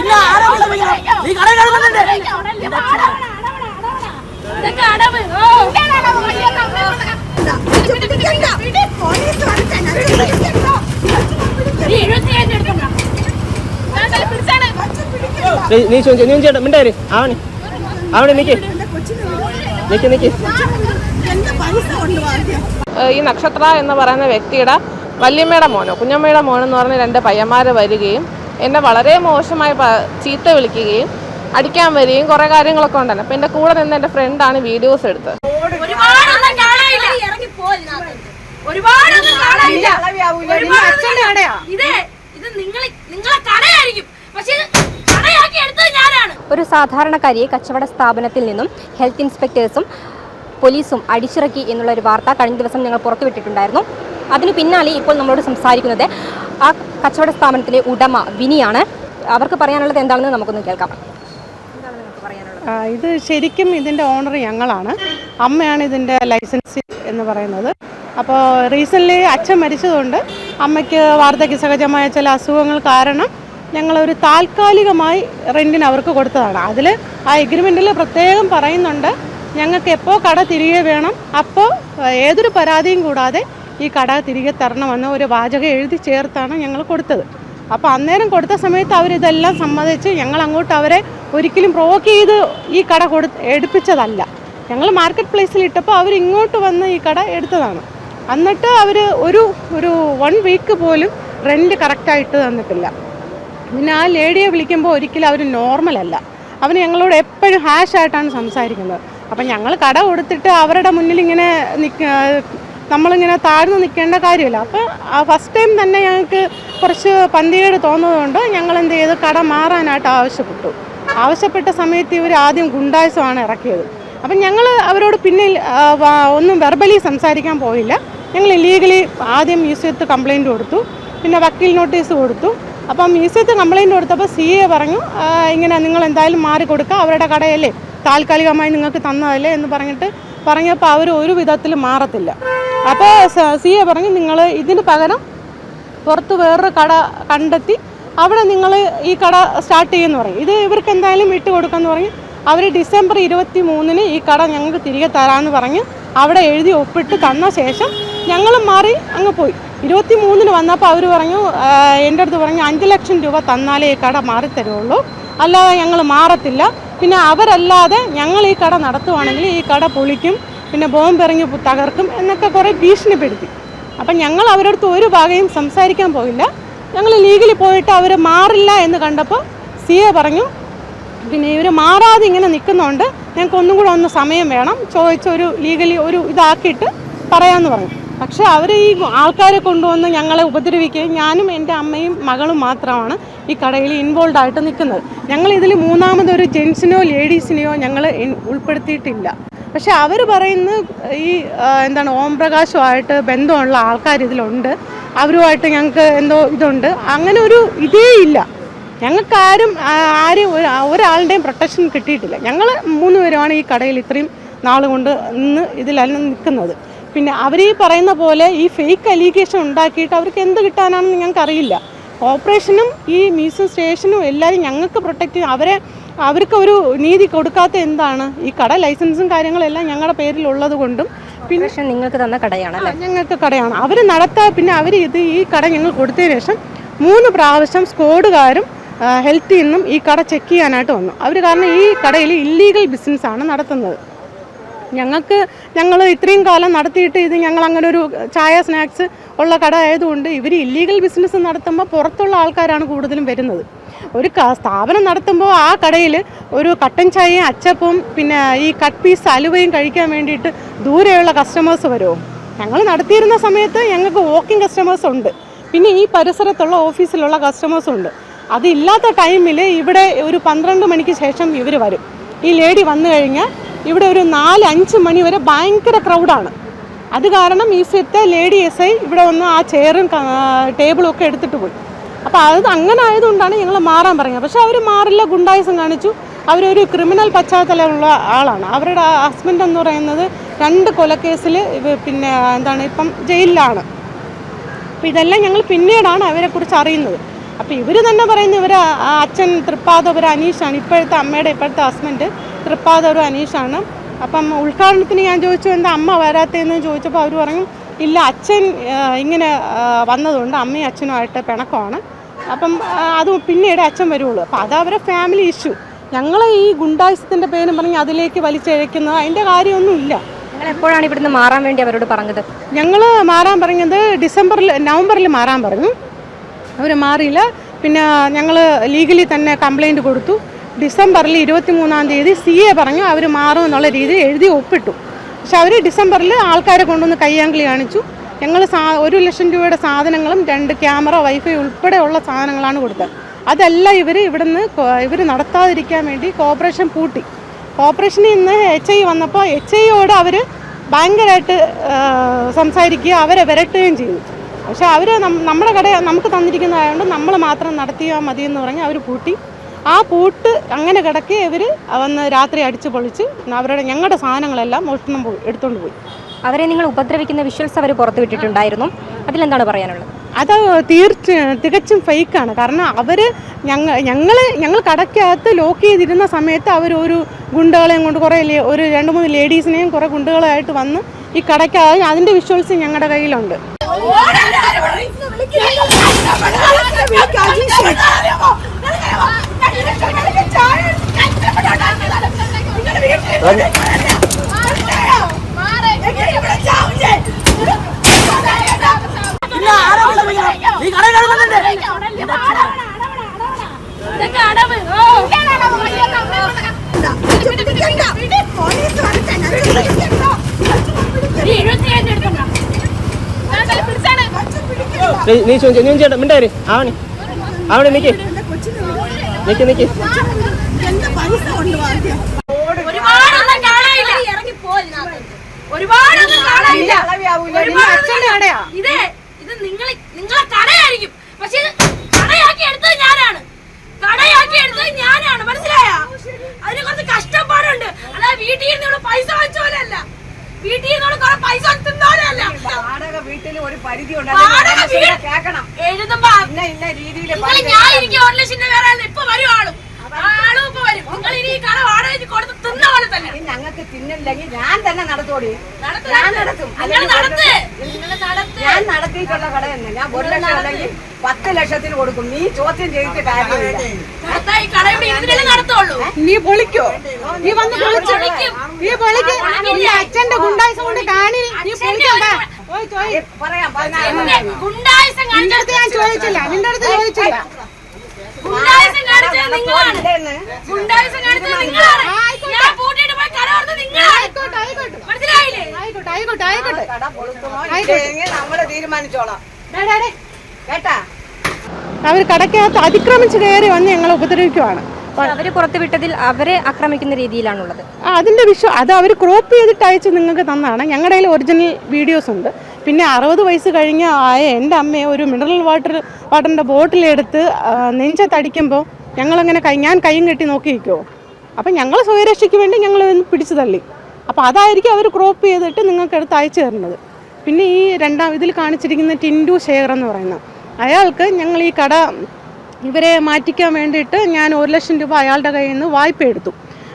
ആരാ? നീ നീ എഴുപത്തിയേഴ് ഞാൻ പിടിച്ചാണ്. നീ- നീ ചോദിച്ചു നീ ചേട്ടാ മിണ്ടാര് ആവണി. ആവണി നിക്ക്. നിക്ക് നിക്ക്. ഈ നക്ഷത്ര എന്ന് പറയുന്ന വ്യക്തിയുടെ വല്യമ്മയുടെ മോനോ കുഞ്ഞമ്മയുടെ മോനോ എന്ന് പറഞ്ഞ രണ്ട് പയ്യന്മാർ വരികയും എന്നെ വളരെ മോശമായി ചീത്ത വിളിക്കുകയും അടിക്കാൻ വരികയും കുറേ കാര്യങ്ങളൊക്കെ ഉണ്ടായിരുന്നു അപ്പം എന്റെ കൂടെ നിന്ന് എന്റെ ഫ്രണ്ടാണ് വീഡിയോസ് എടുത്തത്. ഒരുപാടൊന്നും കാണാനില്ല. ഇറങ്ങി ഒരുപാടൊന്നും കാണാനില്ല. ഒരുപാടൊന്നും ഇതേ ഇത് നിങ്ങൾ നിങ്ങളെ കടയായിരിക്കും. പക്ഷെ ഇത് കടയാക്കി എടുത്തത് ഞാനാണ്. ഒരു സാധാരണക്കാരിയെ കച്ചവട സ്ഥാപനത്തിൽ നിന്നും ഹെൽത്ത് ഇൻസ്പെക്ടേഴ്സും പോലീസും അടിച്ചിറക്കി എന്നുള്ള ഒരു വാർത്ത കഴിഞ്ഞ ദിവസം ഞങ്ങൾ പുറത്തുവിട്ടിട്ടുണ്ടായിരുന്നു. അതിന് പിന്നാലെ ഇപ്പോൾ നമ്മളോട് സംസാരിക്കുന്നത് ആ കച്ചവട സ്ഥാപനത്തിലെ ഉടമ വിനിയാണ്. അവർക്ക് പറയാനുള്ളത് എന്താണെന്ന് നമുക്കൊന്ന് കേൾക്കാം. ഇത് ശരിക്കും ഇതിന്റെ ഓണർ ഞങ്ങളാണ്. അമ്മയാണ് ഇതിന്റെ ലൈസൻസ് എന്ന് പറയുന്നത്. അപ്പോൾ റീസെന്റ്ലി അച്ഛൻ മരിച്ചതുകൊണ്ട് അമ്മയ്ക്ക് വാർദ്ധക്യ സഹജമായ ചില അസുഖങ്ങൾ കാരണം ഞങ്ങളൊരു താൽക്കാലികമായി റെന്റിന് അവർക്ക് കൊടുത്തതാണ്. അതിൽ ആ എഗ്രിമെന്റിൽ പ്രത്യേകം പറയുന്നുണ്ട് ഞങ്ങൾക്ക് എപ്പോൾ കട തിരികെ വേണം അപ്പോൾ ഏതൊരു പരാതിയും കൂടാതെ ഈ കട തിരികെ തരണമെന്ന് ഒരു വാചകം എഴുതി ചേർത്താണ് ഞങ്ങൾ കൊടുത്തത്. അപ്പോൾ അന്നേരം കൊടുത്ത സമയത്ത് അവരിതെല്ലാം സമ്മതിച്ച് ഞങ്ങൾ അങ്ങോട്ട് അവരെ ഒരിക്കലും പ്രോവോക്ക് ചെയ്ത് ഈ കട കൊടു എടുപ്പിച്ചതല്ല. ഞങ്ങൾ മാർക്കറ്റ് പ്ലേസിൽ ഇട്ടപ്പോൾ അവർ ഇങ്ങോട്ട് വന്ന് ഈ കട എടുത്തതാണ്. എന്നിട്ട് അവർ ഒരു ഒരു വൺ വീക്ക് പോലും റെന്റ് കറക്റ്റായിട്ട് തന്നിട്ടില്ല. പിന്നെ ആ ലേഡിയെ വിളിക്കുമ്പോൾ ഒരിക്കലും അവർ നോർമലല്ല അവർ ഞങ്ങളോട് എപ്പോഴും ഹാഷായിട്ടാണ് സംസാരിക്കുന്നത്. അപ്പം ഞങ്ങൾ കട കൊടുത്തിട്ട് അവരുടെ മുന്നിൽ ഇങ്ങനെ നിൽക്ക നമ്മളിങ്ങനെ താഴ്ന്നു നിൽക്കേണ്ട കാര്യമില്ല. അപ്പോൾ ഫസ്റ്റ് ടൈം തന്നെ ഞങ്ങൾക്ക് കുറച്ച് പന്തികേട് തോന്നുന്നതുകൊണ്ട് ഞങ്ങൾ എന്ത് ചെയ്തു? കട മാറാനായിട്ട് ആവശ്യപ്പെട്ടു. ആവശ്യപ്പെട്ട സമയത്ത് ഇവർ ആദ്യം ഗുണ്ടായസമാണ് ഇറക്കിയത്. അപ്പം ഞങ്ങൾ അവരോട് പിന്നെ ഒന്നും വെർബലി സംസാരിക്കാൻ പോയില്ല. ഞങ്ങൾ ലീഗലി ആദ്യം മ്യൂസിയത്ത് കംപ്ലയിന്റ് കൊടുത്തു. പിന്നെ വക്കീൽ നോട്ടീസ് കൊടുത്തു. അപ്പം മ്യൂസിയത്ത് കംപ്ലയിന്റ് കൊടുത്തപ്പോൾ സി എ പറഞ്ഞു ഇങ്ങനെ നിങ്ങൾ എന്തായാലും മാറി കൊടുക്കുക. അവരുടെ കടയല്ലേ താൽക്കാലികമായി നിങ്ങൾക്ക് തന്നതല്ലേ എന്ന് പറഞ്ഞിട്ട് പറഞ്ഞപ്പോൾ അവർ ഒരു വിധത്തിൽ മാറത്തില്ല. അപ്പോൾ സി എ പറഞ്ഞു നിങ്ങൾ ഇതിന് പകരം പുറത്ത് വേറൊരു കട കണ്ടെത്തി അവിടെ നിങ്ങൾ ഈ കട സ്റ്റാർട്ട് ചെയ്യുമെന്ന് പറയും. ഇത് ഇവർക്ക് എന്തായാലും ഇട്ട് കൊടുക്കാമെന്ന് പറഞ്ഞു അവർ ഡിസംബർ ഇരുപത്തി മൂന്നിന് ഈ കട ഞങ്ങൾക്ക് തിരികെ തരാമെന്ന് പറഞ്ഞ് അവിടെ എഴുതി ഒപ്പിട്ട് തന്ന ശേഷം ഞങ്ങളും മാറി അങ്ങ് പോയി. ഇരുപത്തി മൂന്നിന് വന്നപ്പോൾ അവർ പറഞ്ഞു എന്റെ അടുത്ത് പറഞ്ഞു അഞ്ച് ലക്ഷം രൂപ തന്നാലേ ഈ കട മാറിത്തരുള്ളൂ അല്ലാതെ ഞങ്ങൾ മാറത്തില്ല. പിന്നെ അവരല്ലാതെ ഞങ്ങൾ ഈ കട നടത്തുവാണെങ്കിൽ ഈ കട പൊളിക്കും. പിന്നെ ബോംബെറിഞ്ഞ് തകർക്കും എന്നൊക്കെ കുറേ ഭീഷണിപ്പെടുത്തി. അപ്പം ഞങ്ങൾ അവരടുത്ത് ഒരു ഭാഗയും സംസാരിക്കാൻ പോയില്ല. ഞങ്ങൾ ലീഗലി പോയിട്ട് അവർ മാറില്ല എന്ന് കണ്ടപ്പോൾ സി എ പറഞ്ഞു പിന്നെ ഇവർ മാറാതെ ഇങ്ങനെ നിൽക്കുന്നതുകൊണ്ട് ഞങ്ങൾക്ക് ഒന്നും കൂടെ ഒന്ന് സമയം വേണം. ചോദിച്ചൊരു ലീഗലി ഒരു ഇതാക്കിയിട്ട് പറയാമെന്ന് പറഞ്ഞു. പക്ഷേ അവർ ഈ ആൾക്കാരെ കൊണ്ടുവന്ന് ഞങ്ങളെ ഉപദ്രവിക്കുകയും ഞാനും എന്റെ അമ്മയും മകളും മാത്രമാണ് ഈ കടയിൽ ഇൻവോൾവ് ആയിട്ട് നിൽക്കുന്നത്. ഞങ്ങൾ ഇതിൽ മൂന്നാമതൊരു ജെൻസിനെയോ ലേഡീസിനെയോ ഞങ്ങൾ ഉൾപ്പെടുത്തിയിട്ടില്ല. പക്ഷെ അവർ പറയുന്ന ഈ എന്താണ് ഓം പ്രകാശുമായിട്ട് ബന്ധമുള്ള ആൾക്കാർ ഇതിലുണ്ട്. അവരുമായിട്ട് ഞങ്ങൾക്ക് എന്തോ ഇതുണ്ട്. അങ്ങനെ ഒരു ഇതേ ഇല്ല. ഞങ്ങൾക്ക് ആരും ഒരു- ഒരാളുടെയും പ്രൊട്ടക്ഷൻ കിട്ടിയിട്ടില്ല. ഞങ്ങൾ മൂന്ന് പേരുമാണ് ഈ കടയിൽ ഇത്രയും നാൾ കൊണ്ട് നിന്ന് ഇതിലല്ല നിൽക്കുന്നത്. പിന്നെ അവർ ഈ പറയുന്ന പോലെ ഈ ഫേക്ക് അലീഗേഷൻ ഉണ്ടാക്കിയിട്ട് അവർക്ക് എന്ത് കിട്ടാനാണെന്ന് ഞങ്ങൾക്ക് അറിയില്ല ഓപ്പറേഷനും ഈ മ്യൂസിയം സ്റ്റേഷനും എല്ലാവരും ഞങ്ങൾക്ക് പ്രൊട്ടക്റ്റ് അവരെ അവർക്ക് ഒരു നീതി കൊടുക്കാത്ത എന്താണ്? ഈ കട ലൈസൻസും കാര്യങ്ങളെല്ലാം ഞങ്ങളുടെ പേരിലുള്ളത് കൊണ്ടും പിന്നെ നിങ്ങൾക്ക് തന്ന കടയാണ് ഞങ്ങൾക്ക് കടയാണ്. അവർ നടത്താ പിന്നെ അവർ ഇത് ഈ കട ഞങ്ങൾ കൊടുത്തതിന് ശേഷം മൂന്ന് പ്രാവശ്യം സ്കോഡുകാരും ഹെൽത്തിൽ നിന്നും ഈ കട ചെക്ക് ചെയ്യാനായിട്ട് വന്നു. അവർ കാരണം ഈ കടയിൽ ഇല്ലീഗൽ ബിസിനസ്സാണ് നടത്തുന്നത്. ഞങ്ങൾക്ക് ഞങ്ങൾ ഇത്രയും കാലം നടത്തിയിട്ട് ഇത് ഞങ്ങൾ അങ്ങനെ ഒരു ചായ സ്നാക്സ് ഉള്ള കട ആയതുകൊണ്ട് ഇവർ ഇല്ലീഗൽ ബിസിനസ് നടത്തുമ്പോൾ പുറത്തുള്ള ആൾക്കാരാണ് കൂടുതലും വരുന്നത്. ഒരു സ്ഥാപനം നടത്തുമ്പോൾ ആ കടയിൽ ഒരു കട്ടൻ ചായയും അച്ചപ്പും പിന്നെ ഈ കട്ട് പീസ് അലുവയും കഴിക്കാൻ വേണ്ടിയിട്ട് ദൂരെയുള്ള കസ്റ്റമേഴ്സ് വരുമോ ഞങ്ങൾ നടത്തിയിരുന്ന സമയത്ത് ഞങ്ങൾക്ക് വോക്കിംഗ് കസ്റ്റമേഴ്സ് ഉണ്ട്. പിന്നെ ഈ പരിസരത്തുള്ള ഓഫീസിലുള്ള കസ്റ്റമേഴ്സ് ഉണ്ട്. അതില്ലാത്ത ടൈമിൽ ഇവിടെ ഒരു പന്ത്രണ്ട് മണിക്ക് ശേഷം ഇവർ വരും. ഈ ലേഡി വന്നു കഴിഞ്ഞാൽ ഇവിടെ ഒരു നാല് അഞ്ച് മണി വരെ ഭയങ്കര ക്രൗഡാണ് അത് കാരണം ഈ സിത്തെ ലേഡി എസ് ഐ ഇവിടെ വന്ന് ആ ചെയറും ടേബിളും ഒക്കെ എടുത്തിട്ട് പോയി. അപ്പോൾ അത് അങ്ങനെ ആയതുകൊണ്ടാണ് ഞങ്ങൾ മാറാൻ പറഞ്ഞത് പക്ഷെ അവർ മാറില്ല ഗുണ്ടായുസം കാണിച്ചു. അവരൊരു ക്രിമിനൽ പശ്ചാത്തലമുള്ള ആളാണ്. അവരുടെ ഹസ്ബൻഡ് എന്ന് പറയുന്നത് രണ്ട് കൊലക്കേസിൽ പിന്നെ എന്താണ് ഇപ്പം ജയിലിലാണ്. അപ്പോൾ ഇതെല്ലാം ഞങ്ങൾ പിന്നീടാണ് അവരെക്കുറിച്ച് അറിയുന്നത്. അപ്പോൾ ഇവർ തന്നെ പറയുന്ന ഇവർ അച്ഛൻ തൃപ്പാദപുര അനീഷാണ്. ഇപ്പോഴത്തെ അമ്മയുടെ ഇപ്പോഴത്തെ ഹസ്ബൻഡ് തൃപ്പാദപുര അനീഷാണ്. അപ്പം ഉദ്ഘാടനത്തിന് ഞാൻ ചോദിച്ചു എന്താ അമ്മ വരാത്തതെന്ന്? ചോദിച്ചപ്പോൾ അവർ പറഞ്ഞു ഇല്ല അച്ഛൻ ഇങ്ങനെ വന്നതുകൊണ്ട് അമ്മയും അച്ഛനുമായിട്ട് പിണക്കമാണ്. അപ്പം അത് പിന്നീട് അച്ഛൻ വരുള്ളൂ. അപ്പം അത് അവരെ ഫാമിലി ഇഷ്യൂ ഞങ്ങൾ ഈ ഗുണ്ടായുസത്തിന്റെ പേരും പറഞ്ഞ് അതിലേക്ക് വലിച്ചഴക്കുന്നത് അതിന്റെ കാര്യമൊന്നുമില്ല. നിങ്ങൾ എപ്പോഴാണ് ഇവിടുന്ന് മാറാൻ വേണ്ടി അവരോട് പറഞ്ഞത്? ഞങ്ങൾ മാറാൻ പറഞ്ഞത് ഡിസംബറിൽ നവംബറിൽ മാറാൻ പറഞ്ഞു. അവർ മാറിയില്ല. പിന്നെ ഞങ്ങൾ ലീഗലി തന്നെ കംപ്ലൈന്റ് കൊടുത്തു. ഡിസംബറിൽ ഇരുപത്തി മൂന്നാം തീയതി സി എ പറഞ്ഞു അവർ മാറും എന്നുള്ള രീതിയിൽ എഴുതി ഒപ്പിട്ടു. പക്ഷെ അവർ ഡിസംബറിൽ ആൾക്കാരെ കൊണ്ടുവന്ന് കയ്യാങ്കളി കാണിച്ചു. ഞങ്ങൾ സാ ഒരു ലക്ഷം രൂപയുടെ സാധനങ്ങളും രണ്ട് ക്യാമറ വൈഫൈ ഉൾപ്പെടെയുള്ള സാധനങ്ങളാണ് കൊടുത്തത്. അതെല്ലാം ഇവർ ഇവിടുന്ന് ഇവർ നടത്താതിരിക്കാൻ വേണ്ടി കോർപ്പറേഷൻ പൂട്ടി. കോർപ്പറേഷനിൽ നിന്ന് എച്ച് ഐ വന്നപ്പോൾ എച്ച് ഐയോട് അവർ ഭയങ്കരമായിട്ട് സംസാരിക്കുക അവരെ വിരട്ടുകയും ചെയ്തു. പക്ഷെ അവർ നമ്മുടെ കട നമുക്ക് തന്നിരിക്കുന്നതായതുകൊണ്ട് നമ്മൾ മാത്രം നടത്തിയാൽ മതി എന്ന് പറഞ്ഞ് അവർ പൂട്ടി. ആ പൂട്ട് അങ്ങനെ കിടക്കെ ഇവർ വന്ന് രാത്രി അടിച്ച് പൊളിച്ച് അവരുടെ ഞങ്ങളുടെ സാധനങ്ങളെല്ലാം മോഷണം പോയി എടുത്തുകൊണ്ട് പോയി. അവരെ നിങ്ങൾ ഉപദ്രവിക്കുന്ന വിഷ്വൽസ് അവർ പുറത്തുവിട്ടിട്ടുണ്ടായിരുന്നു അതിലെന്താണ് പറയാനുള്ളത്? അത് തീർച്ച തികച്ചും ഫേക്കാണ് കാരണം അവർ ഞങ്ങൾ ഞങ്ങൾ ഞങ്ങൾ കടയ്ക്കകത്ത് ലോക്ക് ചെയ്തിരുന്ന സമയത്ത് അവർ ഒരു ഗുണ്ടകളെയും കൊണ്ട് കുറേ ലേ- ഒരു രണ്ട് മൂന്ന് ലേഡീസിനെയും കുറേ ഗുണ്ടകളായിട്ട് വന്ന് ഈ കടയ്ക്ക് അതിന്റെ വിഷ്വൽസ് ഞങ്ങളുടെ കയ്യിലുണ്ട്? നീ ചോദിച്ചോ നീ ചേട്ടാ മിണ്ടായി ആവണി ആവണി നിക്ക്. നിക്ക് നിക്ക്. ഒരുപാടൊന്നും കാണാനില്ല. ഇറങ്ങി ഒരുപാടൊന്നും കാണാനില്ല. അച്ഛന്റെ കടയാ. ഇതേ ഇത് നിങ്ങൾ നിങ്ങളെ കടയായിരിക്കും. പക്ഷെ ഇത് കടയാക്കി എടുത്തത് ഞാനാണ്. കടയാക്കി എടുത്തത് ഞാനാണ്. മനസ്സിലായ? അതിന് കുറച്ച് കഷ്ടപ്പാടുണ്ട്. വീട്ടിൽ നിന്ന് പൈസ വീട്ടിൽ നിന്ന് കുറെ പൈസ വാടക വീട്ടിൽ ഒരു പരിധി ഉണ്ട് കേൾക്കണം. എഴുതുമ്പോ ഇന്ന ഇന്ന രീതിയിൽ ഞാൻ എനിക്ക് ഒരു ലക്ഷം രൂപ വേറെ ഇപ്പൊ വരും ആളും ആളും ഇപ്പൊ വരും നിങ്ങൾ ഇനി ഈ കട വാടകയ്ക്ക് കൊടുത്ത് തിന്ന പോലെ തന്നെ ഞങ്ങൾക്ക് തിന്നില്ലെങ്കിൽ ഞാൻ തന്നെ നടത്തോടി. നടത്ത്, ഞാൻ നടത്ത്. നടത്തും. നിങ്ങൾ നിങ്ങൾ നടത്ത്. ഞാൻ നടത്തിയിട്ടുള്ള കട തന്നെ ഞാൻ ഒരു ലക്ഷം അല്ലെങ്കിൽ പത്ത് ലക്ഷത്തിന് കൊടുക്കും. നീ ചോദ്യം ചെയ്തിട്ട് കാര്യമില്ല. നീ പൊളിക്കോ? നീ വന്ന്. നീ പൊളിക്ക്. അച്ഛന്റെ ഗുണ്ടായിസം കൊണ്ട് കാണി നീ പൊളിക്കണ്ട പറയാം നിന്റെ അടുത്ത് ഞാൻ ചോദിച്ചില്ല. നിന്റെ അടുത്ത് ചോദിച്ചില്ല. ഗുണ്ടായിസം കാണിച്ചത് നിങ്ങളാണ്. ഗുണ്ടായുസം കാണിച്ചത് നിങ്ങളാണ്. ഞാൻ പൂട്ടിയിട്ട് നമ്മൾ തീരുമാനിച്ചോളാം. കേട്ടാ? അവർ കടക്കകത്ത് അതിക്രമിച്ച് കയറി വന്ന് ഞങ്ങളെ ഉപദ്രവിക്കുവാണ്. അവർ പുറത്തുവിട്ടതിൽ അവരെ ആക്രമിക്കുന്ന രീതിയിലാണുള്ളത്. ആ, അതിന്റെ വിഷയം അത് അവർ ക്രോപ്പ് ചെയ്തിട്ട് അയച്ച് നിങ്ങൾക്ക് തന്നാണ് ഞങ്ങളുടെ കയ്യിൽ ഒറിജിനൽ വീഡിയോസ് ഉണ്ട്. പിന്നെ അറുപത് വയസ്സ് കഴിഞ്ഞ ആയ എന്റെ അമ്മയെ ഒരു മിനറൽ വാട്ടർ വാട്ടറിന്റെ ബോട്ടിലെടുത്ത് നെഞ്ചത്തടിക്കുമ്പോൾ ഞങ്ങളങ്ങനെ കൈ ഞാൻ കൈയും കെട്ടി നോക്കി നിൽക്കുമോ അപ്പം ഞങ്ങൾ സ്വയരക്ഷയ്ക്ക് വേണ്ടി ഞങ്ങൾ പിടിച്ചു തള്ളി. അപ്പോൾ അതായിരിക്കും അവർ ക്രോപ്പ് ചെയ്തിട്ട് നിങ്ങൾക്ക് എടുത്ത് അയച്ചു തരുന്നത്. പിന്നെ ഈ രണ്ടാം ഇതിൽ കാണിച്ചിരിക്കുന്ന ടിൻഡു ഷെയർ എന്ന് പറയുന്നത് അയാൾക്ക് ഞങ്ങൾ ഈ കട ഇവരെ മാറ്റിക്കാൻ വേണ്ടിയിട്ട് ഞാൻ ഒരു ലക്ഷം രൂപ അയാളുടെ കയ്യിൽ നിന്ന് വായ്പ എടുത്തു.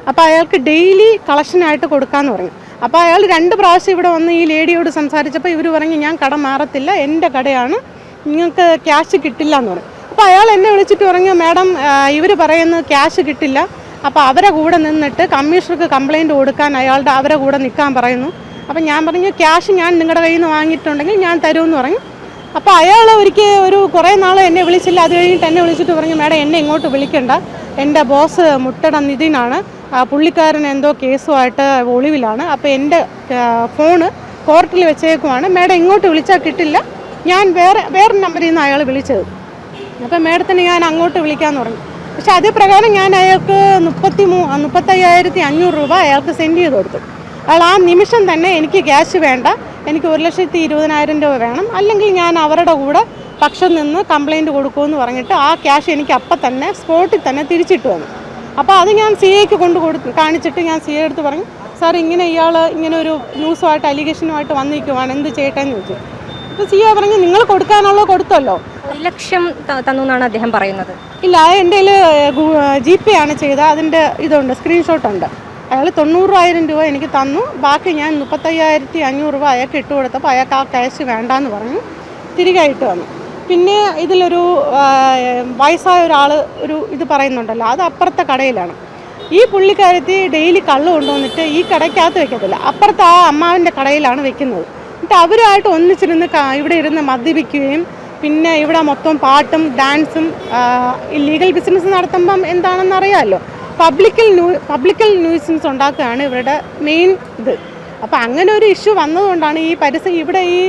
അപ്പോൾ അയാൾക്ക് ഡെയിലി കളക്ഷനായിട്ട് കൊടുക്കാമെന്ന് പറഞ്ഞു. അപ്പോൾ അയാൾ രണ്ട് പ്രാവശ്യം ഇവിടെ വന്ന് ഈ ലേഡിയോട് സംസാരിച്ചപ്പോൾ ഇവർ പറഞ്ഞു ഞാൻ കട മാറത്തില്ല എന്റെ കടയാണ് നിങ്ങൾക്ക് ക്യാഷ് കിട്ടില്ല എന്ന് പറഞ്ഞു. അപ്പോൾ അയാൾ എന്നെ വിളിച്ചിട്ട് പറഞ്ഞു മാഡം ഇവർ പറയുന്നത് ക്യാഷ് കിട്ടില്ല അപ്പോൾ അവരെ കൂടെ നിന്നിട്ട് കമ്മീഷണർക്ക് കംപ്ലയിന്റ് കൊടുക്കാൻ അയാളുടെ അവരെ കൂടെ നിൽക്കാൻ പറയുന്നു. അപ്പം ഞാൻ പറഞ്ഞു ക്യാഷ് ഞാൻ നിങ്ങളുടെ കയ്യിൽ നിന്ന് വാങ്ങിയിട്ടുണ്ടെങ്കിൽ ഞാൻ തരുമെന്ന് പറഞ്ഞു. അപ്പോൾ അയാൾ ഒരിക്കൽ ഒരു കുറേ നാൾ എന്നെ വിളിച്ചില്ല. അത് കഴിഞ്ഞിട്ട് എന്നെ വിളിച്ചിട്ട് പറഞ്ഞു മാഡം എന്നെ ഇങ്ങോട്ട് വിളിക്കണ്ട. എന്റെ ബോസ് മുട്ടട നിതിനാണ്. പുള്ളിക്കാരൻ എന്തോ കേസുമായിട്ട് ഒളിവിലാണ്. അപ്പോൾ എന്റെ ഫോണ് കോർട്ടിൽ വെച്ചേക്കുവാണ്. മാഡം ഇങ്ങോട്ട് വിളിച്ചാൽ കിട്ടില്ല. ഞാൻ വേറെ വേറെ നമ്പറിൽ നിന്ന് അയാൾ വിളിച്ചത്. അപ്പം മാഡത്തിന് ഞാൻ അങ്ങോട്ട് വിളിക്കാമെന്ന് പറഞ്ഞു. പക്ഷെ അതേ പ്രകാരം ഞാൻ അയാൾക്ക് മുപ്പത്തി മൂ മുപ്പത്തയ്യായിരത്തി അഞ്ഞൂറ് രൂപ അയാൾക്ക് സെൻഡ് ചെയ്ത് കൊടുത്തു. അയാൾ ആ നിമിഷം തന്നെ എനിക്ക് ക്യാഷ് വേണ്ട എനിക്ക് ഒരു ലക്ഷത്തി ഇരുപതിനായിരം രൂപ വേണം അല്ലെങ്കിൽ ഞാൻ അവരുടെ കൂടെ പക്ഷം നിന്ന് കംപ്ലൈന്റ് കൊടുക്കുമെന്ന് പറഞ്ഞിട്ട് ആ ക്യാഷ് എനിക്ക് അപ്പം തന്നെ സ്പോട്ടിൽ തന്നെ തിരിച്ചിട്ട് വന്നു. അപ്പോൾ അത് ഞാൻ സി എക്ക് കൊണ്ട് കൊടുത്തു കാണിച്ചിട്ട് ഞാൻ സി എ എടുത്ത് പറഞ്ഞു സാർ ഇങ്ങനെ ഇയാൾ ഇങ്ങനെ ഒരു ന്യൂസുമായിട്ട് അലിഗേഷനുമായിട്ട് വന്നിരിക്കുവാണ് എന്ത് ചെയ്യട്ടെ എന്ന് ചോദിച്ചു. അപ്പോൾ സി എ പറഞ്ഞു നിങ്ങൾ കൊടുക്കാനുള്ളത് കൊടുത്തല്ലോ. ലക്ഷം തന്നു എന്നാണ് അദ്ദേഹം പറയുന്നത്. ഇല്ല എന്റെ ജി പേ ആണ് ചെയ്തത്. അതിന്റെ ഇതുണ്ട് സ്ക്രീൻഷോട്ട് ഉണ്ട്. അയാൾ തൊണ്ണൂറായിരം രൂപ എനിക്ക് തന്നു. ബാക്കി ഞാൻ മുപ്പത്തയ്യായിരത്തി അഞ്ഞൂറ് രൂപ അയാൾക്ക് ഇട്ട് കൊടുത്തപ്പോൾ അയാൾക്ക് ആ ക്യാഷ് വേണ്ടാന്ന് പറഞ്ഞു. തിരികെ ഇട്ട് വന്നു പിന്നെ ഇതിലൊരു വയസ്സായ ഒരാൾ ഒരു ഇത് പറയുന്നുണ്ടല്ലോ അത് അപ്പുറത്തെ കടയിലാണ്. ഈ പുള്ളിക്കാരത്തി ഡെയിലി കള്ള് കൊണ്ടുവന്നിട്ട് ഈ കടയ്ക്കകത്ത് വെക്കത്തില്ല. അപ്പുറത്തെ ആ അമ്മാവിന്റെ കടയിലാണ് വെക്കുന്നത്. എന്നിട്ട് അവരുമായിട്ട് ഒന്നിച്ചിരുന്ന് ഇവിടെ ഇരുന്ന് മദ്യപിക്കുകയും പിന്നെ ഇവിടെ മൊത്തം പാട്ടും ഡാൻസും ഇല്ലീഗൽ ബിസിനസ് നടത്തുമ്പം എന്താണെന്ന് അറിയാമല്ലോ പബ്ലിക്കൽ ന്യൂ പബ്ലിക്കൽ ന്യൂസൻസ് ഉണ്ടാക്കുകയാണ് ഇവരുടെ മെയിൻ ഇത്. അപ്പോൾ അങ്ങനെ ഒരു ഇഷ്യൂ വന്നതുകൊണ്ടാണ് ഈ പരിസരം ഇവിടെ ഈ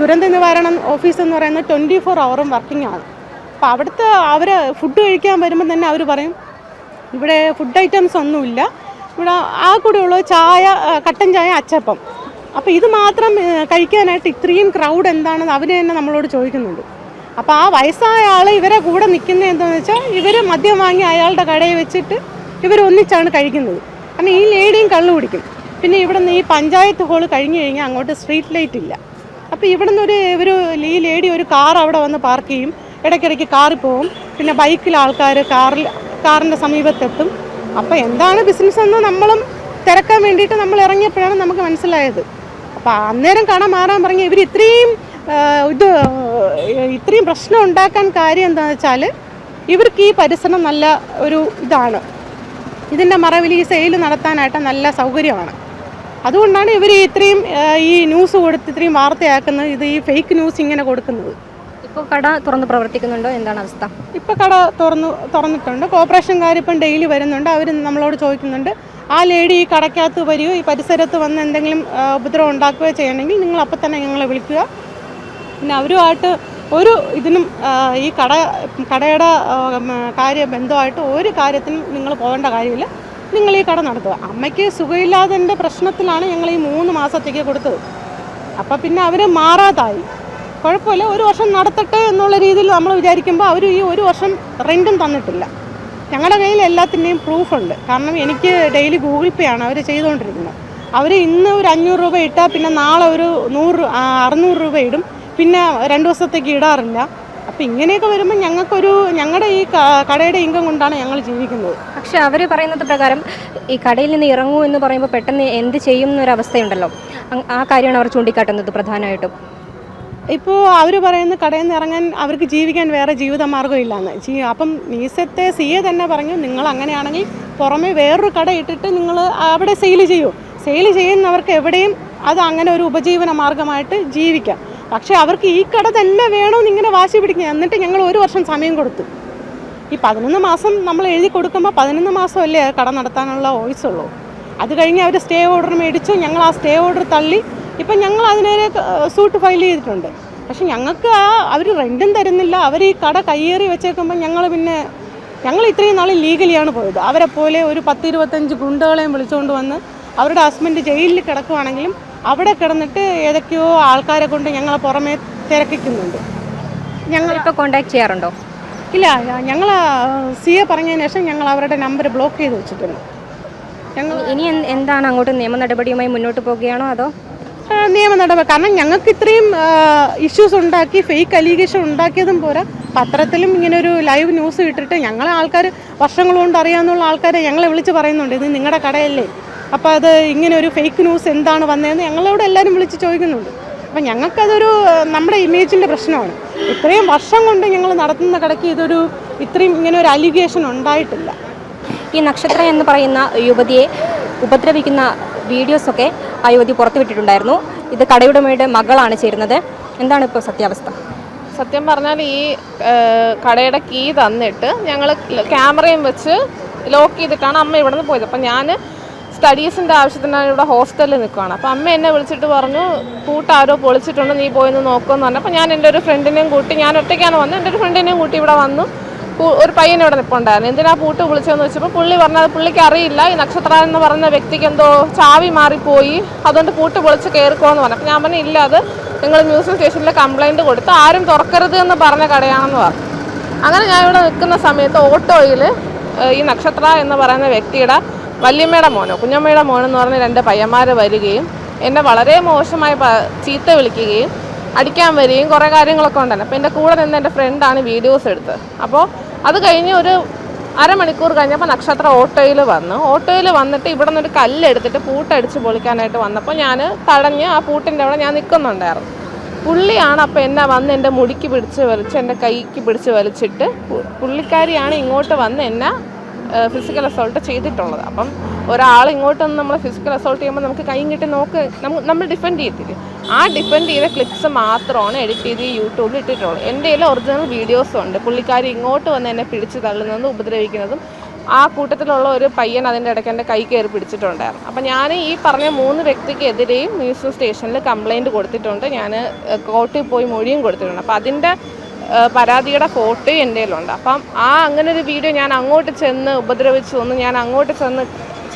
ദുരന്ത നിവാരണം ഓഫീസ് എന്ന് പറയുന്നത് ട്വന്റി ഫോർ അവറും വർക്കിംഗ് ആണ്. അപ്പോൾ അവിടുത്തെ അവർ ഫുഡ് കഴിക്കാൻ വരുമ്പോൾ തന്നെ അവർ പറയും ഇവിടെ ഫുഡ് ഐറ്റംസ് ഒന്നുമില്ല. ഇവിടെ ആ കൂടെയുള്ള ചായ കട്ടൻ ചായ അച്ചപ്പം. അപ്പോൾ ഇത് മാത്രം കഴിക്കാനായിട്ട് ഇത്രയും ക്രൗഡ് എന്താണെന്ന് അവർ തന്നെ നമ്മളോട് ചോദിക്കുന്നുണ്ട്. അപ്പോൾ ആ വയസ്സായ ആൾ ഇവരെ കൂടെ നിൽക്കുന്നത് എന്താണെന്ന് വെച്ചാൽ ഇവർ മദ്യം വാങ്ങി അയാളുടെ കടയിൽ വെച്ചിട്ട് ഇവർ ഒന്നിച്ചാണ് കഴിക്കുന്നത്. കാരണം ഈ ലേഡിയും കള്ളു കുടിക്കും. പിന്നെ ഇവിടെ നിന്ന് ഈ പഞ്ചായത്ത് ഹോൾ കഴിഞ്ഞ് കഴിഞ്ഞാൽ അങ്ങോട്ട് സ്ട്രീറ്റ് ലൈറ്റ് ഇല്ല. അപ്പോൾ ഇവിടുന്ന് ഒരു ഒരു ഈ ലേഡി ഒരു കാർ അവിടെ വന്ന് പാർക്ക് ചെയ്യും. ഇടയ്ക്കിടയ്ക്ക് കാറിൽ പോവും പിന്നെ ബൈക്കിൽ ആൾക്കാർ കാറിൽ കാറിന്റെ സമീപത്തെത്തും. അപ്പോൾ എന്താണ് ബിസിനസ് എന്ന് നമ്മളും തിരക്കാൻ വേണ്ടിയിട്ട് നമ്മൾ ഇറങ്ങിയപ്പോഴാണ് നമുക്ക് മനസ്സിലായത്. അപ്പോൾ അന്നേരം കട മാറാൻ പറഞ്ഞ ഇവർ ഇത്രയും ഇത് ഇത്രയും പ്രശ്നം ഉണ്ടാക്കാൻ കാര്യം എന്താണെന്ന് വെച്ചാൽ ഇവർക്ക് ഈ പരിസരം നല്ല ഒരു ഇതാണ്. ഇതിന്റെ മറവിൽ ഈ സെയിൽ നടത്താനായിട്ട് നല്ല സൗകര്യമാണ്. അതുകൊണ്ടാണ് ഇവർ ഇത്രയും ഈ ന്യൂസ് കൊടുത്ത് ഇത്രയും വാർത്തയാക്കുന്നത് ഇത് ഈ ഫേക്ക് ന്യൂസ് ഇങ്ങനെ കൊടുക്കുന്നത്. ഇപ്പോൾ കട തുറന്ന് പ്രവർത്തിക്കുന്നുണ്ടോ? എന്താണ് അവസ്ഥ? ഇപ്പോൾ കട തുറന്നു തുറന്നിട്ടുണ്ട്. കോർപ്പറേഷൻകാർ ഇപ്പം ഡെയിലി വരുന്നുണ്ട്. അവർ നമ്മളോട് ചോദിക്കുന്നുണ്ട്. ആ ലേഡി ഈ കടയ്ക്കകത്ത് വരികയോ ഈ പരിസരത്ത് വന്ന് എന്തെങ്കിലും ഉപദ്രവം ഉണ്ടാക്കുകയോ ചെയ്യണമെങ്കിൽ നിങ്ങൾ അപ്പം തന്നെ ഞങ്ങളെ വിളിക്കുക. പിന്നെ അവരുമായിട്ട് ഒരു ഇതിനും ഈ കട കടയുടെ കാര്യ ബന്ധമായിട്ട് ഒരു കാര്യത്തിനും നിങ്ങൾ പോകേണ്ട കാര്യമില്ല. നിങ്ങൾ ഈ കട നടത്തുക. അമ്മയ്ക്ക് സുഖമില്ലാതിന്റെ പ്രശ്നത്തിലാണ് ഞങ്ങൾ ഈ മൂന്ന് മാസത്തേക്ക് കൊടുത്തത്. അപ്പം പിന്നെ അവർ മാറാതായി. കുഴപ്പമില്ല ഒരു വർഷം നടത്തട്ടെ എന്നുള്ള രീതിയിൽ നമ്മൾ വിചാരിക്കുമ്പോൾ അവർ ഈ ഒരു വർഷം റെന്റും തന്നിട്ടില്ല. ഞങ്ങളുടെ കയ്യിൽ എല്ലാത്തിന്റെയും പ്രൂഫുണ്ട് കാരണം എനിക്ക് ഡെയിലി ഗൂഗിൾ പേ ആണ് അവർ ചെയ്തുകൊണ്ടിരിക്കുന്നത് അവർ ഇന്ന് ഒരു അഞ്ഞൂറ് രൂപ ഇട്ടാൽ പിന്നെ നാളെ ഒരു നൂറ് അറുന്നൂറ് രൂപ ഇടും. പിന്നെ രണ്ട് ദിവസത്തേക്ക് ഇടാറില്ല. അപ്പം ഇങ്ങനെയൊക്കെ വരുമ്പോൾ ഞങ്ങൾക്കൊരു ഞങ്ങളുടെ ഈ കടയുടെ ഇൻകം കൊണ്ടാണ് ഞങ്ങൾ ജീവിക്കുന്നത്. പക്ഷെ അവർ പറയുന്നത് പ്രകാരം ഈ കടയിൽ നിന്ന് ഇറങ്ങൂ എന്ന് പറയുമ്പോൾ പെട്ടെന്ന് എന്ത് ചെയ്യും എന്നൊരവസ്ഥയുണ്ടല്ലോ ആ കാര്യമാണ് അവർ ചൂണ്ടിക്കാട്ടുന്നത് പ്രധാനമായിട്ടും. ഇപ്പോൾ അവർ പറയുന്ന കടയിൽ നിന്ന് ഇറങ്ങാൻ അവർക്ക് ജീവിക്കാൻ വേറെ ജീവിത മാർഗം ഇല്ലാന്ന് ജീ അപ്പം മീസത്തെ സി എ തന്നെ പറഞ്ഞു നിങ്ങൾ അങ്ങനെയാണെങ്കിൽ പുറമെ വേറൊരു കട ഇട്ടിട്ട് നിങ്ങൾ അവിടെ സെയിൽ ചെയ്യൂ. സെയിൽ ചെയ്യുന്നവർക്ക് എവിടെയും അത് അങ്ങനെ ഒരു ഉപജീവന മാർഗമായിട്ട് ജീവിക്കാം. പക്ഷേ അവർക്ക് ഈ കട തന്നെ വേണമെന്ന് ഇങ്ങനെ വാശി പിടിക്കുക. എന്നിട്ട് ഞങ്ങൾ ഒരു വർഷം സമയം കൊടുത്തു. ഈ പതിനൊന്ന് മാസം നമ്മൾ എഴുതി കൊടുക്കുമ്പോൾ പതിനൊന്ന് മാസമല്ലേ കട നടത്താനുള്ള വോയിസ് ഉള്ളൂ. അത് കഴിഞ്ഞ് അവർ സ്റ്റേ ഓർഡർ മേടിച്ചു ഞങ്ങൾ ആ സ്റ്റേ ഓർഡർ തള്ളി ഇപ്പം ഞങ്ങൾ അതിനേരെ സൂട്ട് ഫയൽ ചെയ്തിട്ടുണ്ട്. പക്ഷെ ഞങ്ങൾക്ക് ആ അവർ റെന്റും തരുന്നില്ല. അവർ ഈ കട കയ്യേറി വെച്ചേക്കുമ്പോൾ ഞങ്ങൾ പിന്നെ ഞങ്ങൾ ഇത്രയും നാൾ ലീഗലിയാണ് പോയത്. അവരെ പോലെ ഒരു പത്ത് ഇരുപത്തഞ്ച് ഗുണ്ടകളെയും വിളിച്ചുകൊണ്ട് വന്ന് അവരുടെ ഹസ്ബൻഡ് ജയിലിൽ കിടക്കുവാണെങ്കിലും അവിടെ കിടന്നിട്ട് ഏതൊക്കെയോ ആൾക്കാരെ കൊണ്ട് ഞങ്ങളെ പുറമേ തിരക്കിക്കുന്നുണ്ട്. ഞങ്ങൾ ഇപ്പോൾ കോൺടാക്ട് ചെയ്യാറുണ്ടോ? ഇല്ല ഞങ്ങൾ സി എ പറഞ്ഞതിന് ശേഷം ഞങ്ങൾ അവരുടെ നമ്പർ ബ്ലോക്ക് ചെയ്ത് വെച്ചിട്ടുണ്ട്. ഞങ്ങൾ ഇനി എന്താണ് അങ്ങോട്ട് നിയമ നടപടിയുമായി മുന്നോട്ട് പോവുകയാണോ അതോ നിയമ നടപടി കാരണം ഞങ്ങൾക്ക് ഇത്രയും ഇഷ്യൂസ് ഉണ്ടാക്കി ഫേക്ക് അലീഗേഷൻ ഉണ്ടാക്കിയതും പോരാ. പത്രത്തിലും ഇങ്ങനെ ഒരു ലൈവ് ന്യൂസ് ഇട്ടിട്ട് ഞങ്ങളെ ആൾക്കാർ വർഷങ്ങൾ കൊണ്ട് അറിയാവുന്ന ആൾക്കാരെ ഞങ്ങളെ വിളിച്ച് പറയുന്നുണ്ട് ഇത് നിങ്ങളുടെ കടയല്ലേ? അപ്പോൾ അത് ഇങ്ങനെ ഒരു ഫേക്ക് ന്യൂസ് എന്താണ് വന്നതെന്ന് ഞങ്ങളോട് എല്ലാവരും വിളിച്ച് ചോദിക്കുന്നുണ്ട്. അപ്പം ഞങ്ങൾക്കതൊരു നമ്മുടെ ഇമേജിന്റെ പ്രശ്നമാണ്. ഇത്രയും വർഷം കൊണ്ട് ഞങ്ങൾ നടത്തുന്ന കടയ്ക്ക് ഇതൊരു ഇത്രയും ഇങ്ങനെ ഒരു അലിഗേഷൻ ഉണ്ടായിട്ടില്ല. ഈ നക്ഷത്ര എന്ന് പറയുന്ന യുവതിയെ ഉപദ്രവിക്കുന്ന വീഡിയോസൊക്കെ ആ യുവതി പുറത്തുവിട്ടിട്ടുണ്ടായിരുന്നു. ഇത് കടയുടമയുടെ മകളാണ് ചേരുന്നത്. എന്താണ് ഇപ്പോൾ സത്യാവസ്ഥ? സത്യം പറഞ്ഞാൽ ഈ കടയുടെ കീ തന്നിട്ട് ഞങ്ങൾ ക്യാമറയും വെച്ച് ലോക്ക് ചെയ്തിട്ടാണ് അമ്മ ഇവിടെ നിന്ന് പോയത്. അപ്പം ഞാൻ സ്റ്റഡീസിന്റെ ആവശ്യത്തിനാണ് ഇവിടെ ഹോസ്റ്റലിൽ നിൽക്കുകയാണ് അപ്പം അമ്മ എന്നെ വിളിച്ചിട്ട് പറഞ്ഞു കൂട്ട് ആരോ പൊളിച്ചിട്ടുണ്ട് നീ പോയെന്ന് നോക്കുമെന്ന് പറഞ്ഞു. അപ്പം ഞാൻ എന്റെ ഒരു ഫ്രണ്ടിനെയും കൂട്ടി ഞാൻ ഒറ്റയ്ക്കാണ് വന്നത്. എന്റെ ഒരു ഫ്രണ്ടിനെയും കൂട്ടി ഇവിടെ വന്നു. ഒരു പയ്യൻ ഇവിടെ നിൽപ്പുണ്ടായിരുന്നു എന്തിനാ പൂട്ട് വിളിച്ചതെന്ന് വെച്ചപ്പോൾ പുള്ളി പറഞ്ഞത് പുള്ളിക്ക് അറിയില്ല ഈ നക്ഷത്ര എന്ന് പറയുന്ന വ്യക്തിക്ക് എന്തോ ചാവി മാറിപ്പോയി അതുകൊണ്ട് പൂട്ട് പൊളിച്ച് കയറിക്കോന്ന് പറഞ്ഞു. അപ്പം ഞാൻ പറഞ്ഞു ഇല്ല അത് നിങ്ങൾ മ്യൂസിയം സ്റ്റേഷനിൽ കംപ്ലൈന്റ് കൊടുത്ത് ആരും തുറക്കരുത് എന്ന് പറഞ്ഞ കടയാണെന്ന് പറഞ്ഞു. അങ്ങനെ ഞാൻ ഇവിടെ നിൽക്കുന്ന സമയത്ത് ഓട്ടോയിൽ ഈ നക്ഷത്ര എന്ന് പറയുന്ന വ്യക്തിയുടെ വല്യമ്മയുടെ മോനോ കുഞ്ഞമ്മയുടെ മോനെന്ന് പറഞ്ഞ രണ്ട് പയ്യന്മാർ വരികയും എന്നെ വളരെ മോശമായി ചീത്ത വിളിക്കുകയും അടിക്കാൻ വരികയും കുറേ കാര്യങ്ങളൊക്കെ ഉണ്ടായിരുന്നു അപ്പോൾ എന്റെ കൂടെ നിന്ന് എന്റെ ഫ്രണ്ടാണ് വീഡിയോസ് എടുത്തത്. അപ്പോൾ അത് കഴിഞ്ഞ് ഒരു അരമണിക്കൂർ കഴിഞ്ഞപ്പോൾ നക്ഷത്ര ഓട്ടോയിൽ വന്നു. ഓട്ടോയിൽ വന്നിട്ട് ഇവിടെ നിന്നൊരു കല്ലെടുത്തിട്ട് പൂട്ടടിച്ച് പൊളിക്കാനായിട്ട് വന്നപ്പോൾ ഞാൻ തടഞ്ഞ് ആ പൂട്ടിന്റെ അവിടെ ഞാൻ നിൽക്കുന്നുണ്ടായിരുന്നു പുള്ളിയാണ് അപ്പോൾ എന്നെ വന്ന് എന്റെ മുടിക്ക് പിടിച്ച് വലിച്ച് എന്റെ കൈക്ക് പിടിച്ച് വലിച്ചിട്ട് പുള്ളിക്കാരിയാണ് ഇങ്ങോട്ട് വന്ന് എന്നെ ഫിസിക്കൽ അസോൾട്ട് ചെയ്തിട്ടുള്ളത്. അപ്പം ഒരാൾ ഇങ്ങോട്ടന്ന് നമ്മൾ ഫിസിക്കൽ അസോൾട്ട് ചെയ്യുമ്പോൾ നമുക്ക് കൈ കിട്ടി നോക്ക് നമ്മൾ ഡിഫെൻഡ് ചെയ്യത്തില്ലേ? ആ ഡിഫെൻഡ് ചെയ്ത ക്ലിപ്സ് മാത്രമാണ് എഡിറ്റ് ചെയ്ത് യൂട്യൂബിൽ ഇട്ടിട്ടുള്ളത്. എന്റെ കയ്യിൽ ഒറിജിനൽ വീഡിയോസും ഉണ്ട്. പുള്ളിക്കാരി ഇങ്ങോട്ട് വന്ന് എന്നെ പിടിച്ച് തള്ളുന്നതും ഉപദ്രവിക്കുന്നതും ആ കൂട്ടത്തിലുള്ള ഒരു പയ്യൻ അതിന്റെ ഇടയ്ക്ക് എന്റെ കൈ കയറി പിടിച്ചിട്ടുണ്ടായിരുന്നു. അപ്പം ഞാൻ ഈ പറഞ്ഞ മൂന്ന് വ്യക്തിക്കെതിരെയും മ്യൂസിയം സ്റ്റേഷനിൽ കംപ്ലയിന്റ് കൊടുത്തിട്ടുണ്ട്. ഞാൻ കോർട്ടിൽ പോയി മൊഴിയും കൊടുത്തിട്ടുണ്ട്. അപ്പം അതിന്റെ പരാതിയുടെ ഫോട്ടോ എന്റെ കയ്യിലുണ്ട്. അപ്പം ആ അങ്ങനെ ഒരു വീഡിയോ ഞാൻ അങ്ങോട്ട് ചെന്ന് ഉപദ്രവിച്ചു ഒന്ന് ഞാൻ അങ്ങോട്ട് ചെന്ന്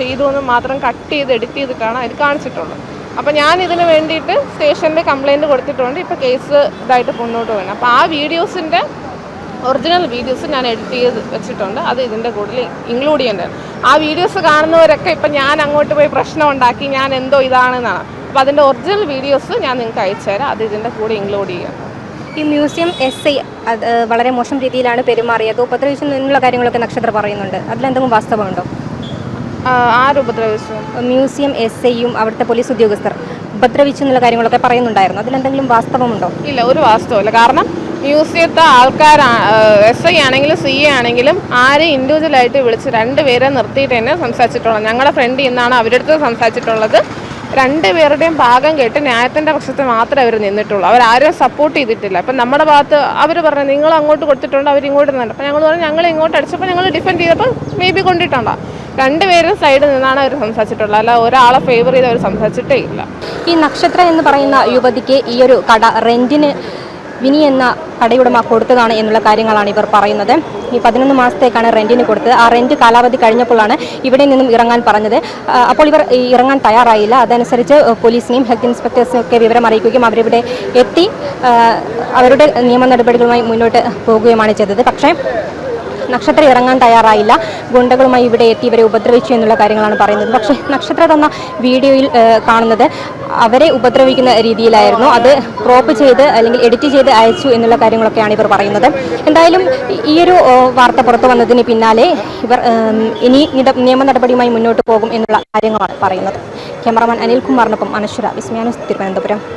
ചെയ്തു എന്ന് മാത്രം കട്ട് ചെയ്ത് എഡിറ്റ് ചെയ്തിട്ടാണ് അതിൽ കാണിച്ചിട്ടുള്ളത്. അപ്പം ഞാൻ ഇതിന് വേണ്ടിയിട്ട് സ്റ്റേഷനിൽ കംപ്ലയിന്റ് കൊടുത്തിട്ടുണ്ട്. ഇപ്പോൾ കേസ് ഇതായിട്ട് മുന്നോട്ട് പോകണം അപ്പോൾ ആ വീഡിയോസിന്റെ ഒറിജിനൽ വീഡിയോസ് ഞാൻ എഡിറ്റ് ചെയ്ത് വെച്ചിട്ടുണ്ട്. അത് ഇതിന്റെ കൂടുതൽ ഇൻക്ലൂഡ് ചെയ്യേണ്ടത്. ആ വീഡിയോസ് കാണുന്നവരൊക്കെ ഇപ്പം ഞാൻ അങ്ങോട്ട് പോയി പ്രശ്നം ഉണ്ടാക്കി ഞാൻ എന്തോ ഇതാണെന്നാണ്. അപ്പോൾ അതിന്റെ ഒറിജിനൽ വീഡിയോസ് ഞാൻ നിങ്ങൾക്ക് അയച്ചു തരാം അത് ഇതിന്റെ കൂടെ ഇൻക്ലൂഡ് ചെയ്യാം. ഈ മ്യൂസിയം എസ് ഐ അത് വളരെ മോശം രീതിയിലാണ് പെരുമാറിയത്. ഉപദ്രവിച്ചു എന്നുള്ള കാര്യങ്ങളൊക്കെ നക്ഷത്ര പറയുന്നുണ്ട്. അതിലെന്തെങ്കിലും വാസ്തവമുണ്ടോ? ആര് ഉപദ്രവിച്ചു? മ്യൂസിയം എസ് ഐയും അവിടുത്തെ പോലീസ് ഉദ്യോഗസ്ഥർ ഉപദ്രവിച്ചു എന്നുള്ള കാര്യങ്ങളൊക്കെ പറയുന്നുണ്ടായിരുന്നു. അതിലെന്തെങ്കിലും വാസ്തവമുണ്ടോ? ഇല്ല ഒരു വാസ്തവമില്ല. കാരണം മ്യൂസിയത്തെ ആൾക്കാർ എസ് ഐ ആണെങ്കിലും സി എ ആണെങ്കിലും ആരെയും ഇൻഡിവിജ്വലായിട്ട് വിളിച്ച് രണ്ടുപേരെ നിർത്തിയിട്ട് തന്നെ സംസാരിച്ചിട്ടുള്ളത്. ഞങ്ങളുടെ ഫ്രണ്ട് ഇന്നാണ് അവരുടെ അടുത്ത് സംസാരിച്ചിട്ടുള്ളത്. രണ്ടുപേരുടെയും ഭാഗം കേട്ട് ന്യായത്തിന്റെ പക്ഷത്ത് മാത്രമേ അവർ നിന്നിട്ടുള്ളൂ. അവരാരും സപ്പോർട്ട് ചെയ്തിട്ടില്ല. അപ്പം നമ്മുടെ ഭാഗത്ത് അവർ പറഞ്ഞു നിങ്ങൾ അങ്ങോട്ട് കൊടുത്തിട്ടുണ്ട് അവർ ഇങ്ങോട്ട് നിന്നിട്ട് അപ്പം ഞങ്ങൾ പറഞ്ഞു ഞങ്ങൾ ഇങ്ങോട്ട് അടിച്ചപ്പോൾ ഞങ്ങൾ ഡിഫെൻഡ് ചെയ്തപ്പോൾ മേ ബി കൊണ്ടിട്ടുണ്ടോ. രണ്ടുപേരും സൈഡിൽ നിന്നാണ് അവർ സംസാരിച്ചിട്ടുള്ളത്. അല്ല ഒരാളെ ഫേവർ ചെയ്ത് അവർ സംസാരിച്ചിട്ടേ ഇല്ല. ഈ നക്ഷത്ര എന്ന് പറയുന്ന യുവതിക്ക് ഈ ഒരു കട റെന്റിന് വിനി എന്ന കടയുടമ കൊടുത്തതാണ് എന്നുള്ള കാര്യങ്ങളാണ് ഇവർ പറയുന്നത്. ഈ പതിനൊന്ന് മാസത്തേക്കാണ് റെന്റിന് കൊടുത്തത്. ആ റെന്റ് കാലാവധി കഴിഞ്ഞപ്പോഴാണ് ഇവിടെ നിന്നും ഇറങ്ങാൻ പറഞ്ഞത്. അപ്പോൾ ഇവർ ഇറങ്ങാൻ തയ്യാറായില്ല. അതനുസരിച്ച് പോലീസിനെയും ഹെൽത്ത് ഇൻസ്പെക്ടേഴ്സിനെയും ഒക്കെ വിവരം അറിയിക്കുകയും അവരിവിടെ എത്തി അവരുടെ നിയമ നടപടികളുമായി മുന്നോട്ട് പോകുകയുമാണ് ചെയ്തത്. പക്ഷേ നക്ഷത്ര ഇറങ്ങാൻ തയ്യാറായില്ല. ഗുണ്ടകളുമായി ഇവിടെ എത്തി ഇവരെ ഉപദ്രവിച്ചു എന്നുള്ള കാര്യങ്ങളാണ് പറയുന്നത്. പക്ഷേ നക്ഷത്ര തന്ന വീഡിയോയിൽ കാണുന്നത് അവരെ ഉപദ്രവിക്കുന്ന രീതിയിലായിരുന്നു. അത് ക്രോപ്പ് ചെയ്ത് അല്ലെങ്കിൽ എഡിറ്റ് ചെയ്ത് അയച്ചു എന്നുള്ള കാര്യങ്ങളൊക്കെയാണ് ഇവർ പറയുന്നത്. എന്തായാലും ഈ- ഈ ഒരു ഏഹ്, വാർത്ത പുറത്തു വന്നതിന് പിന്നാലെ ഇവർ ഇനി നിയമ നടപടിയുമായി മുന്നോട്ട് പോകും എന്നുള്ള കാര്യങ്ങളാണ് പറയുന്നത്. ക്യാമറമാൻ അനിൽകുമാറിനൊപ്പം അനശ്വര വിസ്മയാനുസ് തിരുവനന്തപുരം.